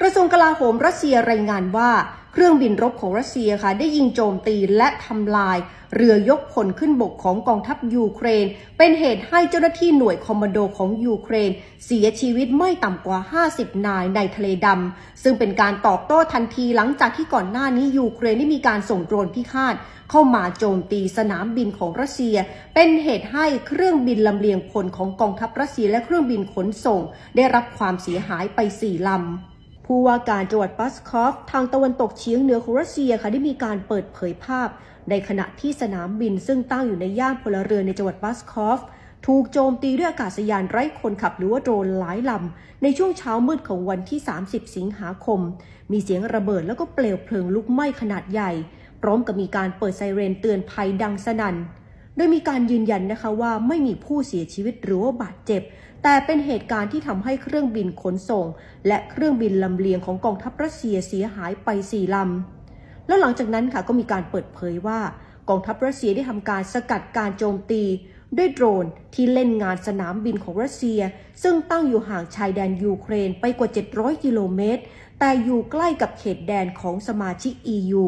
กระทรวงกลาโหมรัสเซียรายงานว่า เครื่องบินรบของรัสเซียค่ะได้ยิงโจมตีและทำลาย เรือยกพลขึ้นบกของกองทัพยูเครน เป็นเหตุให้เจ้าหน้าที่หน่วยคอมมานโดของยูเครน เสียชีวิตไม่ต่ำกว่า 50 นายในทะเลดำซึ่งเป็นการตอบโต้ทันทีหลังจากที่ก่อนหน้านี้ยูเครนได้มีการส่งโดรนพิฆาตเข้ามาโจมตีสนามบินของรัสเซีย เป็นเหตุให้เครื่องบินลำเลียงพลของกองทัพรัสเซีย และเครื่องบินขนส่ง ได้รับความเสียหายไป4ลำ ผู้ว่าการจังหวัดปัสคอฟ ทางตะวันตกเฉียงเหนือของรัสเซียค่ะได้มีการเปิดเผยภาพ ในขณะที่สนามบินซึ่งตั้งอยู่ในย่านพลเรือนในจังหวัดปัสคอฟ ถูกโจมตีด้วยอากาศยานไร้คนขับหรือว่าโดรนหลายลำ ในช่วงเช้ามืดของวันที่ 30 สิงหาคม มีเสียงระเบิดแล้วก็เปลวเพลิงลุกไหม้ขนาดใหญ่ พร้อมกับมีการเปิดไซเรนเตือนภัยดังสนั่น โดยมีการยืนยันนะคะว่าไม่มีผู้เสียชีวิตหรือว่าบาดเจ็บ แต่เป็นเหตุการณ์ที่ทำให้เครื่องบินขนส่ง และเครื่องบินลำเลียงของกองทัพรัสเซียเสียหายไปสี่ลำ แล้วหลังจากนั้นค่ะก็มีการเปิดเผยว่ากองทัพรัสเซียได้ทำการสกัดการโจมตี ด้วยโดรนที่เล่นงานสนามบินของรัสเซีย ซึ่งตั้งอยู่ห่างชายแดนยูเครนไปกว่า 700 กิโลเมตร แต่อยู่ใกล้กับเขตแดนของสมาชิก EU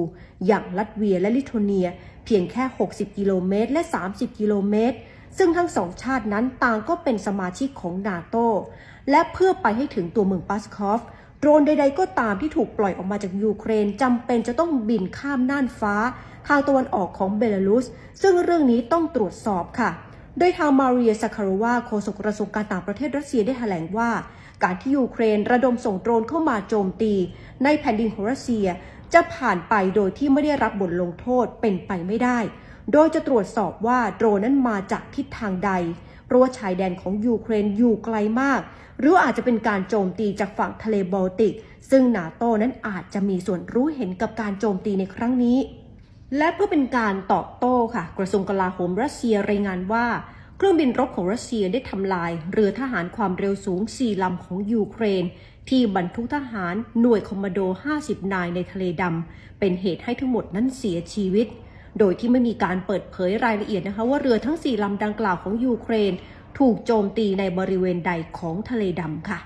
อย่างลัตเวียและลิทัวเนีย เพียงแค่ 60 กิโลเมตร และ 30 กิโลเมตร ซึ่งทั้งสองชาตินั้นต่างก็เป็นสมาชิกของนาโตและเพื่อไปให้ถึงตัวเมืองปัสคอฟโดรนใดๆก็ตามที่ถูกปล่อยออกมาจากยูเครนจำเป็นจะต้องบินข้ามน่านฟ้า ทางตะวันออกของเบลารุส ซึ่งเรื่องนี้ต้องตรวจสอบค่ะ โดยทางมาเรียซาคารวาโฆษกกระทรวงการต่างประเทศรัสเซียได้แถลงว่า การที่ยูเครนระดมส่งโดรนเข้ามาโจมตี ในแผ่นดินของรัสเซีย จะผ่านไปโดยที่ไม่ได้รับบทลงโทษเป็นไปไม่ได้ โดยจะตรวจสอบว่าโดรนนั้นมาจากทิศทางใด เพราะว่าชายแดนของยูเครนอยู่ไกลมาก หรืออาจจะเป็นการโจมตีจากฝั่งทะเลบอลติก ซึ่งนาโต้นั้นอาจจะมีส่วนรู้เห็นกับการโจมตีในครั้งนี้ และเพื่อเป็นการตอบโต้ค่ะ กระทรวงกลาโหมรัสเซียรายงานว่า เครื่องบินรบของรัสเซียได้ทำลาย เรือทหารความเร็วสูง 4 ลำของยูเครน ที่บรรทุกทหารหน่วยคอมมานโด 50 นายในทะเลดำเป็นเหตุให้ทั้งหมดนั้นเสียชีวิต โดยที่ไม่มีการเปิดเผยรายละเอียดนะคะ ว่าเรือทั้ง 4 ลำดังกล่าวของยูเครน ถูกโจมตีในบริเวณใดของทะเลดำค่ะ